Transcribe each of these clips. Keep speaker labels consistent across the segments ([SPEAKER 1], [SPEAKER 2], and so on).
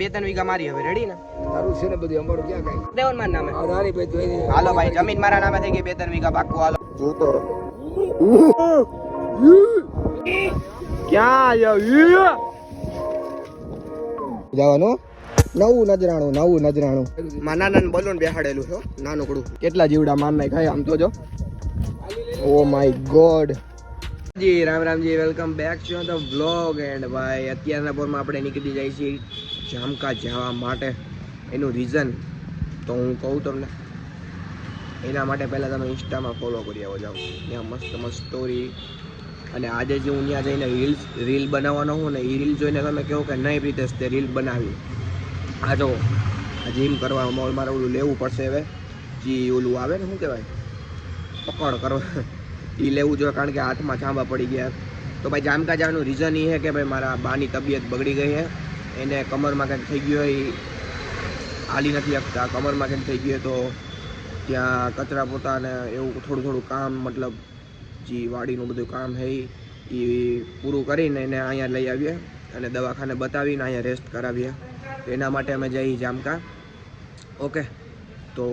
[SPEAKER 1] બે ત્રણ વીઘા મારી હવે રેડી ને?
[SPEAKER 2] તારું છે ને બધું અમારું ક્યાં કઈ?
[SPEAKER 1] દેવન માર નામે.
[SPEAKER 2] આ ભાઈ જોઈ
[SPEAKER 1] હાલો ભાઈ જમીન મારા નામે થઈ ગઈ બે ત્રણ વીઘા પાક્કું હાલો.
[SPEAKER 2] જોતો.
[SPEAKER 1] ક્યાં આવ્યો
[SPEAKER 2] જવાનું? નવું નજરાણું નવું નજરાણું.
[SPEAKER 1] માના નાનું બલૂન બેહાડેલું છે નાનકડું કેટલા જીવડા માર નાખ આમ તો જો. ઓ my god ji, Ram Ramji welcome back to the vlog and ભાઈ, અત્યારના પોરમાં આપણે નીકળી જાય છીએ જામકા જવા માટે. એનું રીઝન તો હું કહું તમને. એના માટે પહેલાં તમે ઇન્સ્ટામાં ફોલો કરી આવો, જાઓ. ત્યાં મસ્ત મસ્ત સ્ટોરી અને આજે જે હું ત્યાં જઈને રીલ્સ રીલ બનાવવાનો હું ને એ રીલ જોઈને તમે કહો કે નહીં રીતે તે રીલ બનાવી. આ જો જીમ કરવા મોલ મારે ઓલું લેવું પડશે હવે. જી, ઓલું આવે ને શું કહેવાય? પકડ કરવા. એ લેવું જોઈએ કારણ કે હાથમાં ચાંબા પડી ગયા. તો ભાઈ જામકા જવાનું રીઝન એ છે કે ભાઈ મારા બાની તબિયત બગડી ગઈ છે. એને કમરમાં કંઈક થઈ ગયું હોય હાલી નથી શકતા. કમરમાં કંઈક થઈ ગયું તો ત્યાં કચરા પોતાને એવું થોડું થોડું કામ, મતલબ જે વાડીનું બધું કામ છે એ પૂરું કરીને એને અહીંયા લઈ આવીએ અને દવાખાને બતાવીને અહીંયા રેસ્ટ કરાવીએ. એના માટે અમે જઈએ જામકા. ઓકે? તો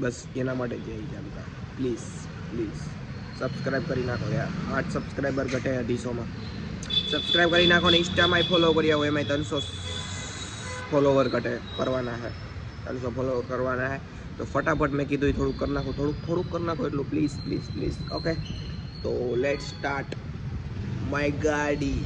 [SPEAKER 1] બસ એના માટે જઈએ જામકા. પ્લીઝ પ્લીઝ સબસ્ક્રાઈબ કરી નાખો યાર. આઠ સબસ્ક્રાઈબર ઘટે અઢીસોમાં. સબસ્ક્રાઈબ કરી નાખો ને ઇન્સ્ટામાં ફોલો કર્યા હોય એમાંય ત્રણસો ફોલોવર ઘટે કરવાના હે. ત્રણસો ફોલોવર કરવાના હે. તો ફટાફટ મેં કીધું થોડુંક કરી નાખો. થોડુંક થોડુંક કરી નાખો એટલું. પ્લીઝ પ્લીઝ પ્લીઝ ઓકે તો લેટ સ્ટાર્ટ માય ગાડી.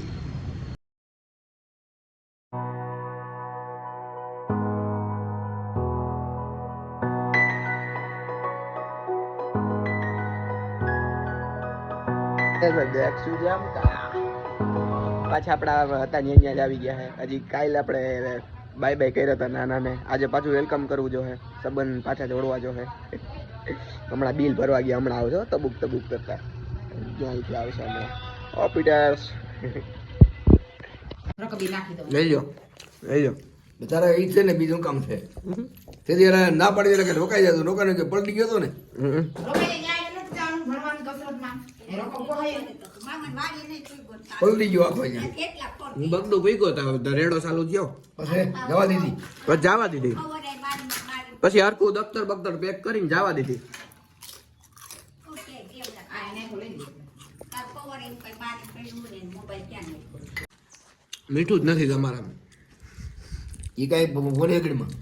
[SPEAKER 1] જામ પાછા આપણા હતા ત્યાં ત્યાં જ આવી ગયા છે હજી કાલે આપણે બાય બાય કર્યા હતા નાના ને આજે પાછું વેલકમ કરવું જો હે. સંબંધ પાછા જોડવા જો હે. હમણાં બિલ ભરવા ગયા હમણાં આવજો તબુક તબુક કરતા. જ્યાં આવશે હમણાં. ઓ પીટર્સ લઈ લો લઈ લો
[SPEAKER 2] તારે ઈ છે ને બીજું કામ છે. તેથી ના પાડી એટલે કે રોકાઈ જતું રોકાઈને જો પલટી ગયો તો ને. પલટી ગયો આખો
[SPEAKER 1] હું બગડું ભીગો તો રેડો ચાલુ થયો.
[SPEAKER 2] પછી જવા દીધી.
[SPEAKER 1] પછી જવા દીધી. પછી હરખું દફતર બફતર પેક કરીને જવા દીધી. મીઠું જ નથી તમારા
[SPEAKER 2] એ કઈ વરેગડીમાં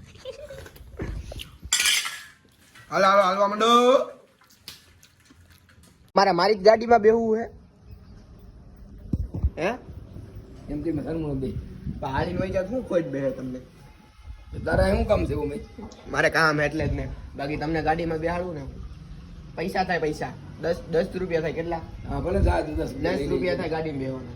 [SPEAKER 1] હાલો હાલો હાલવા માંડો. મારા મારી ગાડીમાં બેહવું હે? હે?
[SPEAKER 2] એમ કે મેં ધર્મ બે
[SPEAKER 1] પહાડી વહી જાવ શું ખોજ બે તમને.
[SPEAKER 2] તારા શું કામ છે મેં?
[SPEAKER 1] મારે કામ એટલે જ ને. બાકી તમને ગાડીમાં બેહાડવું ને. પૈસા થાય પૈસા. દસ દસ રૂપિયા થાય કેટલા?
[SPEAKER 2] હા ભલે જા દસ
[SPEAKER 1] દસ રૂપિયા થાય ગાડીમાં બેહવાના.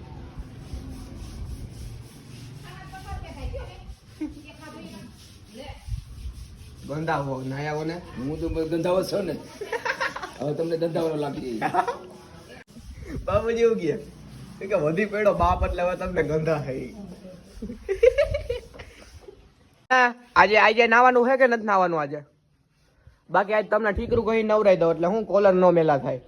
[SPEAKER 1] ગંધાવો નાયાવો ને?
[SPEAKER 2] હું તો ગંધાવો છો ને. હવે તમને ધંધાવાનો લાગી
[SPEAKER 1] બાબુજી એવું કહે કે વધી પડ્યો બાપ એટલે હવે તમને ગંધા થઈ આજે આજે નાવાનું છે કે નથી નાવાનું આજે? બાકી આજ તમને ઠીકરું કહી નવરાઈ દો એટલે હું કોલર નો મેલા થાય.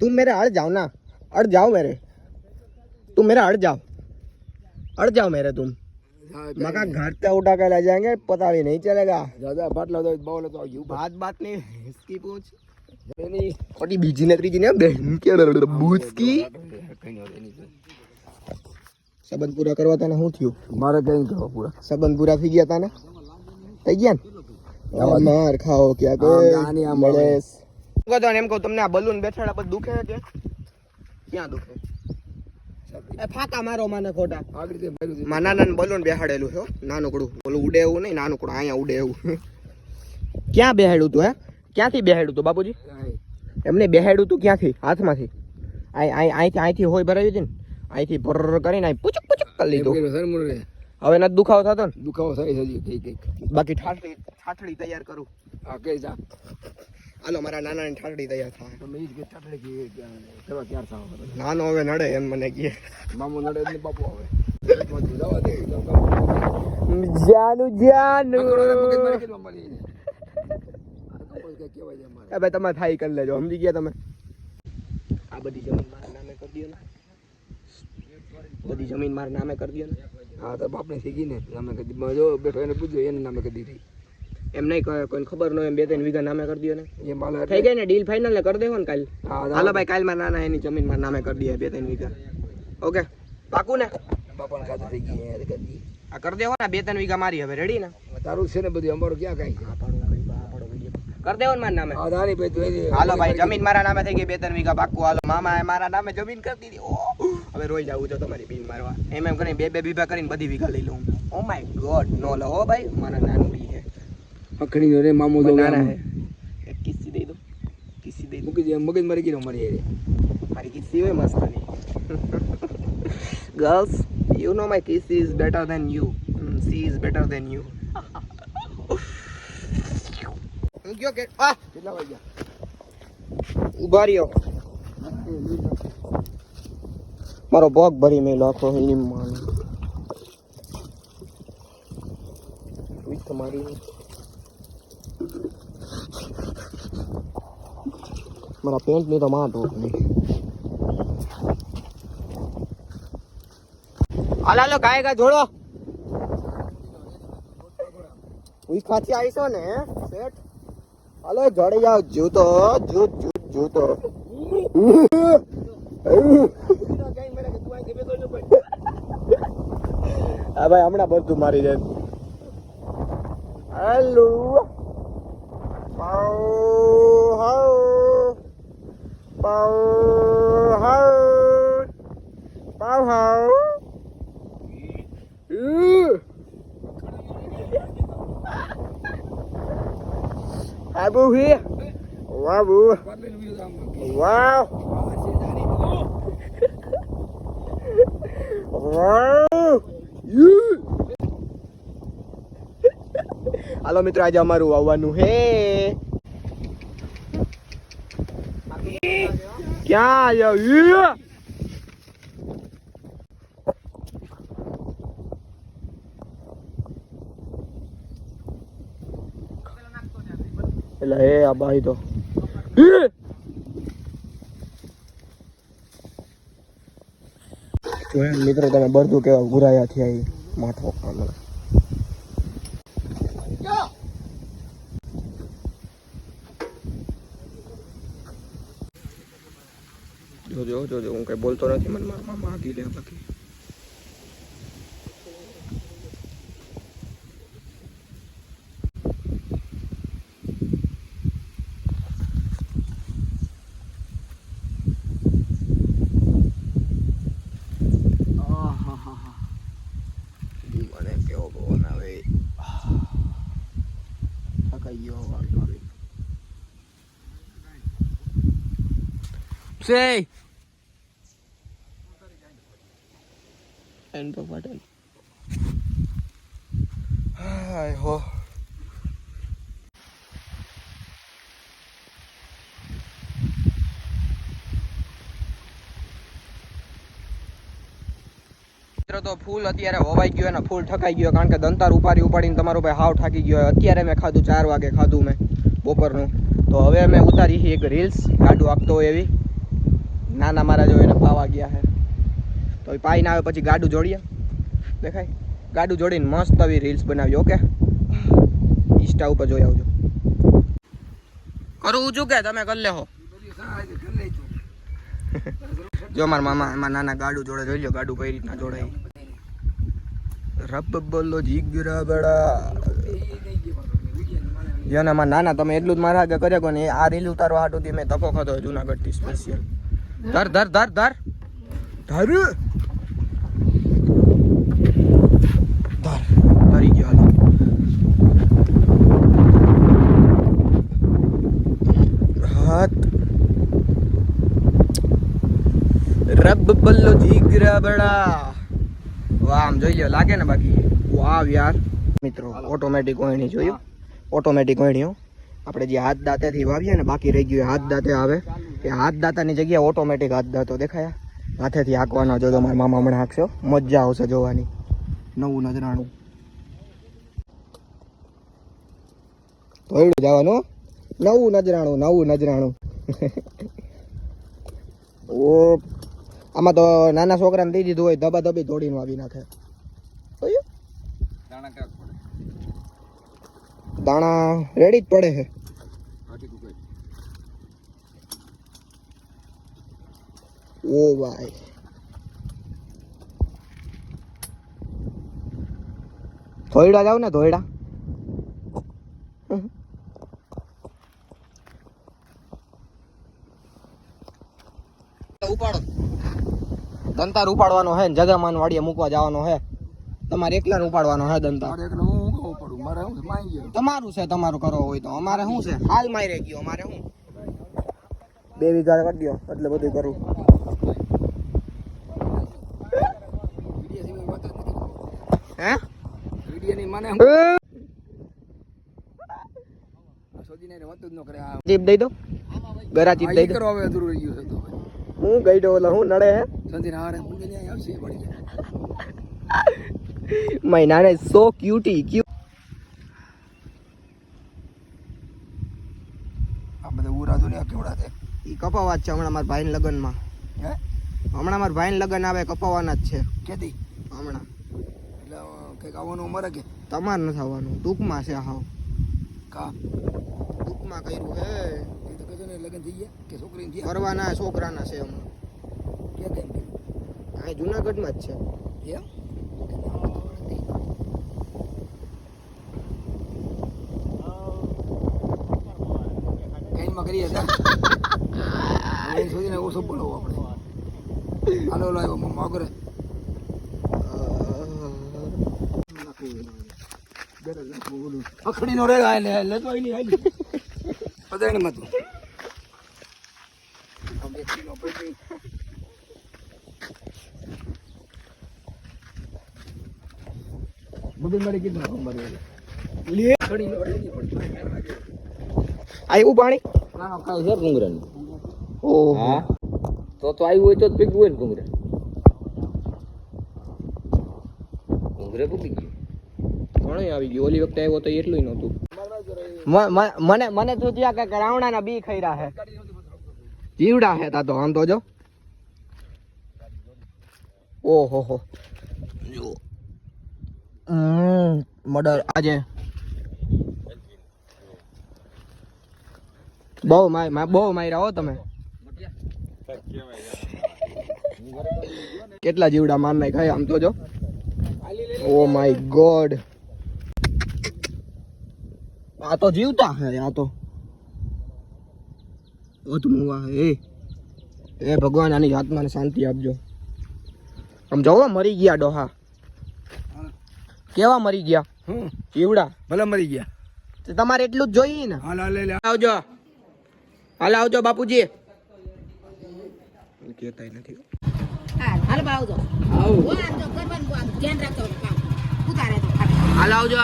[SPEAKER 1] तुम मेरे अड़ जाओ ना अड़ जाओ मेरे तुम मेरा अड़ जाओ अड़ जाओ मेरे तुम मका घर पे उठा के ले जाएंगे पता भी नहीं चलेगा
[SPEAKER 2] દાદા પાટલા તો બાવલે તો આવ્યું
[SPEAKER 1] बात बात नहीं इसकी पूछ
[SPEAKER 2] એની
[SPEAKER 1] और बीजी ने त्रीजी ने बहन के बूझ की સંબંધ પૂરા કરવા તને શું થયું
[SPEAKER 2] મારે કઈ કરવા પૂરા
[SPEAKER 1] સંબંધ પૂરા થઈ ગયા તને થઈ ગયા ને માર ખાઓ ક્યાં
[SPEAKER 2] આમ
[SPEAKER 1] કોઈ
[SPEAKER 2] નાની આમ
[SPEAKER 1] મળેસ કહો તો એમ કહું તમને આ બલૂન બેઠાડા પર દુખે છે કે? ક્યાં દુખે? એ ફાકા મારો માને ખોટા. માં નાના બલૂન બેહાડેલું છે હો, નાનકડું. ઓલું ઉડે એવું નહીં નાનકડું. અહીંયા ઉડે એવું. ક્યાં બેહાડ્યું તું હે? ક્યાંથી બેહાડ્યું તું બાપુજી. એમને બેહાડ્યું તું ક્યાંથી? હાથમાંથી. અહીંથી અહીંથી હોય ભરાયું હતી ને. અહીંથી ભર કરીને પૂચક પૂચક કરી લીધું. હવે નથી દુખાવો થતો ને?
[SPEAKER 2] દુખાવો થાય હજી કઈ કંઈક.
[SPEAKER 1] બાકી ઠાઠડી ઠાઠડી તૈયાર કરું.
[SPEAKER 2] હા કઈ જા.
[SPEAKER 1] હાલો મારા નાનાની ઠાઠડી તૈયાર થાય.
[SPEAKER 2] તમે ઈ જ કે ચાટડે કે કરવા ક્યાર થાવ
[SPEAKER 1] નાનો હવે નડે એમ મને કહે
[SPEAKER 2] મામો નડે એટલે બાપુ આવે.
[SPEAKER 1] જાનું જાનું. ભાઈ તમે થાય કરી લેજો. સમજી ગયા તમે? આ બધી જમીન મારા નામે કરી દો ને. બધી જમીન મારા નામે કરી દો ને.
[SPEAKER 2] હા તો બાપને શીખી ને નામે કદી જો બેઠો એને પૂછ્યો એને નામે કરી દીધી.
[SPEAKER 1] એમ નહીં કોઈ ખબર ન એમ બે ત્રણ વીઘા નામે કરી દો ને.
[SPEAKER 2] એ માલ
[SPEAKER 1] થઈ ગઈ ને ડીલ ફાઇનલ ને કરી દેવો ને કાલ હાલો ભાઈ કાલમાં નાના એની જમીન મારા નામે કરી દે બે ત્રણ વીઘા. ઓકે? પાકું ને?
[SPEAKER 2] બાપાને ખાતા થઈ ગઈ
[SPEAKER 1] આ કરી દેવો ને બે ત્રણ વીઘા મારી હવે રેડી ને?
[SPEAKER 2] તારું છે ને બધું અમારું ક્યાં કાંઈ?
[SPEAKER 1] કરી દેવો ને મારા નામે.
[SPEAKER 2] હા ભાઈ તો
[SPEAKER 1] હાલો ભાઈ જમીન મારા નામે થઈ ગઈ બે ત્રણ વીઘા પાકું. હાલો મામા મારા નામે જમીન કરી દીધી. હવે રોઈ આવું છો તમારી બીન મારવા. એમ એમ કરીને બે બે વીઘા કરીને બધી વીઘા લઈ લઉં. ઓ માય ગોડ નો લો હો ભાઈ મારા નાનું. છે
[SPEAKER 2] અખણી રે મામો તો
[SPEAKER 1] નાના હે. એક કિસ્સી દઈ દો કિસ્સી દો
[SPEAKER 2] મૂકી દે મગજ મારી ગઈ અમારી હારે.
[SPEAKER 1] મારી કિસ્સી હોય મસ્તની girls you know my kiss is better than you see is better than you હું ગયો કે આ
[SPEAKER 2] કેટલા વાગ્યા?
[SPEAKER 1] ઊભા રહ્યો. મારો પગ ભરી મેલો આખો હિમ માનો તમારી મારા પેન્ટની તો માં ટોપ નહીં હાલ, હાલો ગાય જોડો. ઉઈ ખાતી આવીશો ને સેટ હાલો જોડી જાવ જૂતો, જૂત જૂત, જૂતો. હા ભાઈ હમણાં બધું મારી જાય. પાઉ how pav how Abu here. Wow, boo. Wow. Wow. Yeah. હાલો મિત્રો આજે અમારું આવવાનું હે ક્યાં આવ્યા! એટલે હે આ ભાઈ તો મિત્રો તમે બધું કેવા ગુરાયા થયા માથો જોજો હું કઈ બોલતો નથી મને મારા મામા આગી લે બાકી. મને Say. એન્ડ પટેલ હાય હો મિત્રો તો ફૂલ અત્યારે હોવાઈ ગયો અને ફૂલ ઠકાઈ ગયો કારણ કે દંતાર ઉપાડી ઉપાડીને તમારો ભાઈ હાવ થાકી ગયો. અત્યારે મેં ખાધું ચાર વાગે ખાધું મેં બપોરનું. તો હવે મેં ઉતારી છે એક રીલ્સ ગાડું આપતો હોય એવી. નાના મારા જો એને પાવા ગયા છે. તો એ પાઈને આવે, પછી ગાડું જોડીએ. દેખાય? ગાડું જોડીને મસ્ત આવી રીલ્સ બનાવી ઓકે? ઇન્સ્ટા ઉપર જોઈ આવજો. કરું છું કે તમે કરી લેહો? જો મારા મામા એમાં નાના ગાડું જોડે જોઈ લો ગાડું કઈ રીતના જોડાય. રબ બોલો જીગરા બડા. જેને માં નાના, તમે એટલું જ મારા આગળ કર્યા ને આ રીલ ઉતારવા હાટુથી મેં તકો ખાધો જુનાગઢથી સ્પેશિયલ ધર ધર ધર ધર. ધર. બબલ્લો જીગરા બડા. વાહ આમ જોઈએ લાગે ને બાકી? વાવ યાર. મિત્રો ઓટોમેટિક ઓયણી જોયું. ઓટોમેટિક ઓયણીઓ આપણે જે હાથ દાંતેથી વાવીએ ને બાકી રહી ગયું હાથ દાંતે આવે. એ હાથ દાંતાની જગ્યાએ ઓટોમેટિક હાથ દાંતો દેખાયા. હાથેથી હાંકવાનો જો તમારા મામા હમણાં હાંકશો મજા આવશે જોવાની. નવું નજરાણું. ધોયડું જવાનું નવું નજરાણું નવું નજરાણું. ઓ આમાં તો નાના છોકરાને દઈ દીધું હોય ધબા ધબી ધોડીને આવી નાખે.
[SPEAKER 2] દાણા કાક પડે?
[SPEAKER 1] દાણા રેડી જ પડે છે. ઓ ભાઈ. ધોયડા જાવ ને ધોયડા. ઉપાડો. દંતાર ઉપાડવાનો હે ને જગામાન વાડીએ મૂકવા જવાનો હે? તમારે એકલા ઉપાડવાનો હે દંતાર? તમારું છે તમારું કરવો હોય તો. અમારે શું છે? હાલ મારે ગયો અમારે શું? બે વીઘા કરી દો એટલે બધું કરું. હે? ચીપ દઈ દો. ગરા ચીપ દઈ દો. હું ગઈ દો એટલે હું નડે હે?
[SPEAKER 2] સંધીને હારે મૂંગે ન્યાય આવશે પડી
[SPEAKER 1] મહિનાને સો ક્યુટી ક્યુ
[SPEAKER 2] આ બધા ઉરા કેવડા છે?
[SPEAKER 1] ઈ કપાવા છે હમણાં મારા ભાઈના લગ્નમાં.
[SPEAKER 2] હે?
[SPEAKER 1] હમણાં મારા ભાઈના લગ્ન આવે કપાવાના જ છે.
[SPEAKER 2] કેદી?
[SPEAKER 1] હમણાં.
[SPEAKER 2] એટલે કંઈક આવવાનું અમારે કે?
[SPEAKER 1] તમારે નથી આવવાનું. ટૂંકમાં છે હાવ.
[SPEAKER 2] કા?
[SPEAKER 1] ટૂંકમાં કર્યું હે.
[SPEAKER 2] એ તો કહેજો ને લગ્ન થઈ ગયા કે છોકરીને
[SPEAKER 1] ફરવાના છોકરાના છે હમણાં.
[SPEAKER 2] કેમ?
[SPEAKER 1] આ જુનાગઢમાં જ છે.
[SPEAKER 2] એમ? કઈમાં કરીએ હતા. હવે શોધીને ઓછો બોલવો આપણે. હાલો લાવ્યો મમ્મા કરે અખડીનો રે લેતો આઈ નહીં આઈ પદાણી માં તું બે કિલો પડી બબી મારી કીધું મારી લે ખડી લો લેની પડી
[SPEAKER 1] આવ્યું પાણી?
[SPEAKER 3] છે ભૂંગરાનું
[SPEAKER 1] ઓહો.
[SPEAKER 3] તો તો આવ્યું હોય તો જ હોય ને ભૂંગરા ભૂંગરે ભૂકી ગયું.
[SPEAKER 1] ઘણું આવી ગયું. ઓલી વખતે આવ્યો તો એટલું નહોતું. મને મને તો ત્યાં કે રાવણાના બી ખઈરા હે. જીવડા હે તા તો આમ તો જો. ઓહો હો. મર્ડર આજે. બહુ માય બહુ માર્યા હો તમે. કેટલા જીવડા માર નાખ આમ તો જો. ઓ માય ગોડ આ તો જીવતા હે આ તો. અધમુઆ હે. એ ભગવાન આની આત્માને શાંતિ આપજો. આમ જોવો મરી ગયા ડોહા. કેવા મરી ગયા?
[SPEAKER 2] હું?
[SPEAKER 1] જીવડા
[SPEAKER 2] ભલે મરી ગયા.
[SPEAKER 1] તો તમારે એટલું જ જોઈએ ને?
[SPEAKER 2] હાલ હાલ લે
[SPEAKER 1] આવજો. હાલ આવજો બાપુજી. કેતાય નથી.
[SPEAKER 4] હા હાલ આવજો
[SPEAKER 1] આવ.
[SPEAKER 4] ધ્યાન રાખજો કામ. ઉતારે
[SPEAKER 1] હાલ આવજો.